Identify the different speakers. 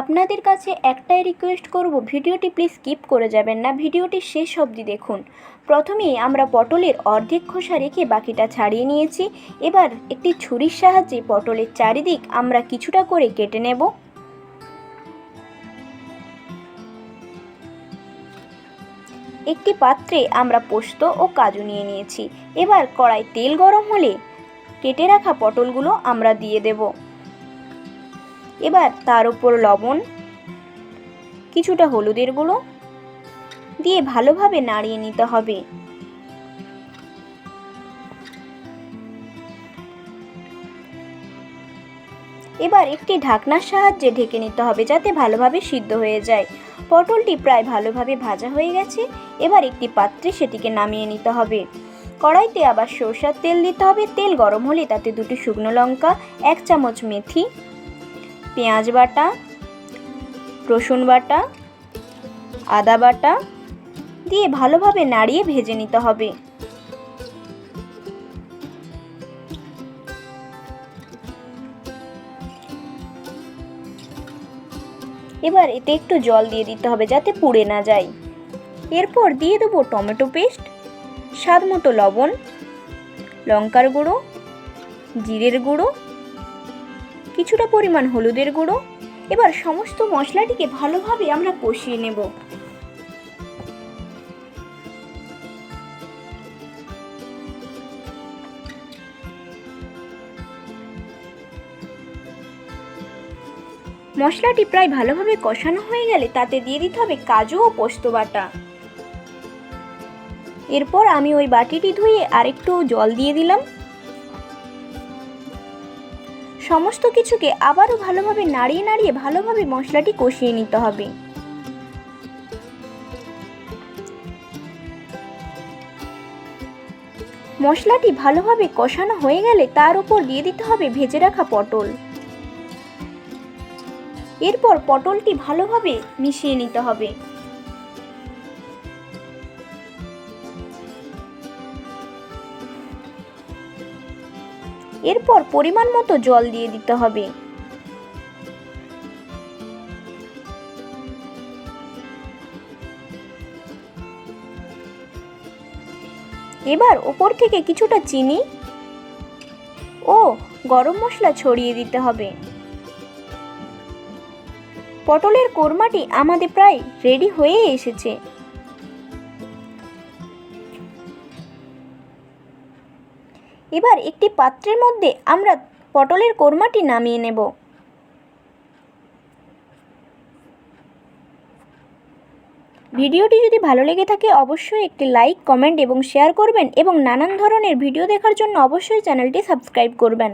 Speaker 1: আপনাদের কাছে একটাই রিকোয়েস্ট করব, ভিডিওটি প্লিজ স্কিপ করে যাবেন না, ভিডিওটি শেষ অবধি দেখুন। প্রথমেই আমরা পটলের অর্ধেক খোসা রেখে বাকিটা ছাড়িয়ে নিয়েছি। এবার একটি ছুরির সাহায্যে পটলের চারিদিক আমরা কিছুটা করে কেটে নেব। একটি পাত্রে আমরা পোস্ত ও কাজু নিয়ে নিয়েছি। এবার কড়াই তেল গরম হলে কেটে রাখা পটলগুলো আমরা দিয়ে দেব। এবার তার উপর লবণ, কিছুটা হলুদের গুঁড়ো দিয়ে ভালোভাবে নাড়িয়ে নিতে হবে। এবার একটি ঢাকনার সাহায্যে ঢেকে নিতে হবে যাতে ভালোভাবে সিদ্ধ হয়ে যায়। পটলটি প্রায় ভালোভাবে ভাজা হয়ে গেছে। এবার একটি পাত্রে সেটিকে নামিয়ে নিতে হবে। কড়াইতে আবার সরষার তেল দিতে হবে। তেল গরম হলে তাতে দুটি শুকনো লঙ্কা, এক চামচ মেথি পেঁয়াজ বাটা, রসুন বাটা, আদা বাটা দিয়ে ভালোভাবে নাড়িয়ে ভেজে নিতে হবে। এবার এতে একটু জল দিয়ে দিতে হবে যাতে পুড়ে না যায়। এরপর দিয়ে দেবো টমেটো পেস্ট, স্বাদ মতো লবণ, লঙ্কার গুঁড়ো, জিরের গুঁড়ো কিছুটা পরিমাণ হলুদের গুঁড়ো। এবার সমস্ত মশলাটিকে ভালোভাবে আমরা কষিয়ে নেব। মশলাটি প্রায় ভালোভাবে কষানো হয়ে গেলে তাতে দিয়ে দিতে হবে কাজু ও পোস্ত বাটা। এরপর আমি ওই বাটিটি ধুয়ে আরেকটু জল দিয়ে দিলাম। সমস্ত কিছুকে আবারও ভালোভাবে নাড়িয়ে নাড়িয়ে ভালোভাবে মশলাটি কষিয়ে নিতে হবে। মশলাটি ভালোভাবে কষানো হয়ে গেলে তার উপর দিয়ে দিতে হবে ভেজে রাখা পটল। এরপর পটলটি ভালোভাবে মিশিয়ে নিতে হবে। এরপর পরিমাণ মতো জল দিয়ে দিতে হবে। এবার ওপর থেকে কিছুটা চিনি ও গরম মশলা ছড়িয়ে দিতে হবে। পটলের কোরমাটি আমাদের প্রায় রেডি হয়ে এসেছে। এবার একটি পাত্রের মধ্যে আমরা পটলের কোরমাটি নামিয়ে নেব। ভিডিওটি যদি ভালো লেগে থাকে, অবশ্যই একটি লাইক, কমেন্ট এবং শেয়ার করবেন এবং নানান ধরনের ভিডিও দেখার জন্য অবশ্যই চ্যানেলটি সাবস্ক্রাইব করবেন।